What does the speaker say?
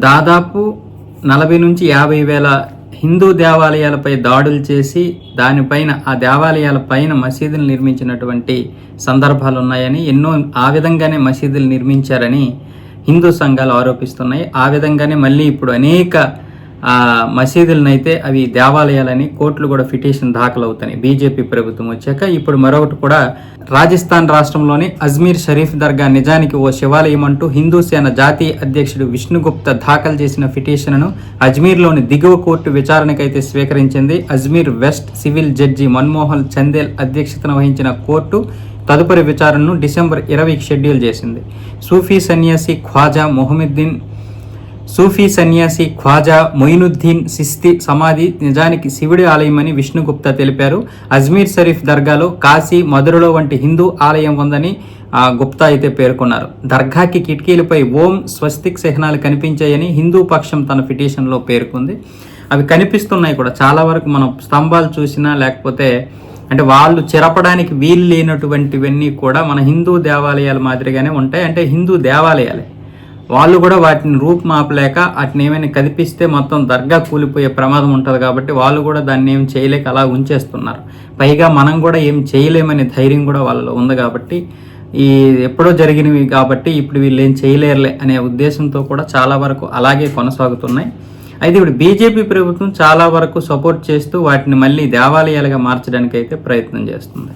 దాదాపు నలభై నుంచి యాభై వేల హిందూ దేవాలయాలపై దాడులు చేసి దానిపైన ఆ దేవాలయాల పైన మసీదులు నిర్మించినటువంటి సందర్భాలు ఉన్నాయని ఎన్నో ఆ విధంగానే మసీదులు నిర్మించారని హిందూ సంఘాలు ఆరోపిస్తున్నాయి. ఆ విధంగానే మళ్ళీ ఇప్పుడు అనేక ఆ మసీదులనైతే అవి దేవాలయాలని కోర్టులు కూడా పిటిషన్ దాఖలు అవుతున్నాయి బీజేపీ ప్రభుత్వం వచ్చాక ఇప్పుడు మరొకటి కూడా రాజస్థాన్ రాష్ట్రంలోని అజ్మీర్ షరీఫ్ దర్గా నిజానికి ఓ శివాలయం అంటూ హిందూ సేన జాతీయ అధ్యక్షుడు విష్ణుగుప్త దాఖలు చేసిన పిటిషన్ను అజ్మీర్లోని దిగువ కోర్టు విచారణకైతే స్వీకరించింది. Ajmer west civil judge Manmohan Chandel అధ్యక్షతన వహించిన కోర్టు తదుపరి విచారణను డిసెంబర్ ఇరవైకి షెడ్యూల్ చేసింది. సూఫీ సన్యాసి ఖ్వాజా మొహమ్మద్దీన్ సూఫీ సన్యాసి ఖ్వాజా మొయినుద్దీన్ సిస్తి సమాధి నిజానికి శివుడి ఆలయమని విష్ణుగుప్తా తెలిపారు. అజ్మీర్ షరీఫ్ దర్గాలో కాశీ మధురలో వంటి హిందూ ఆలయం ఉందని ఆ గుప్తా అయితే పేర్కొన్నారు. దర్గాకి కిటికీలపై ఓం స్వస్తిక్ చిహ్నాలు కనిపించాయని హిందూ పక్షం తన పిటిషన్లో పేర్కొంది. అవి కనిపిస్తున్నాయి కూడా. చాలా వరకు మనం స్తంభాలు చూసినా లేకపోతే అంటే వాళ్ళు చెరపడానికి వీలు లేనటువంటివన్నీ కూడా మన హిందూ దేవాలయాల మాదిరిగానే ఉంటాయి. అంటే హిందూ దేవాలయాలే. వాళ్ళు కూడా వాటిని రూపుమాపలేక వాటిని ఏమైనా కదిపిస్తే మొత్తం దర్గా కూలిపోయే ప్రమాదం ఉంటుంది కాబట్టి వాళ్ళు కూడా దాన్ని ఏం చేయలేక అలా ఉంచేస్తున్నారు. పైగా మనం కూడా ఏం చేయలేమనే ధైర్యం కూడా వాళ్ళలో ఉంది కాబట్టి ఈ ఎప్పుడో జరిగినవి కాబట్టి ఇప్పుడు వీళ్ళు ఏం చేయలేరులే అనే ఉద్దేశంతో కూడా చాలా వరకు అలాగే కొనసాగుతున్నాయి. అయితే ఇప్పుడు బీజేపీ ప్రభుత్వం చాలా వరకు సపోర్ట్ చేస్తూ వాటిని మళ్ళీ దేవాలయాలుగా మార్చడానికి అయితే ప్రయత్నం చేస్తుంది.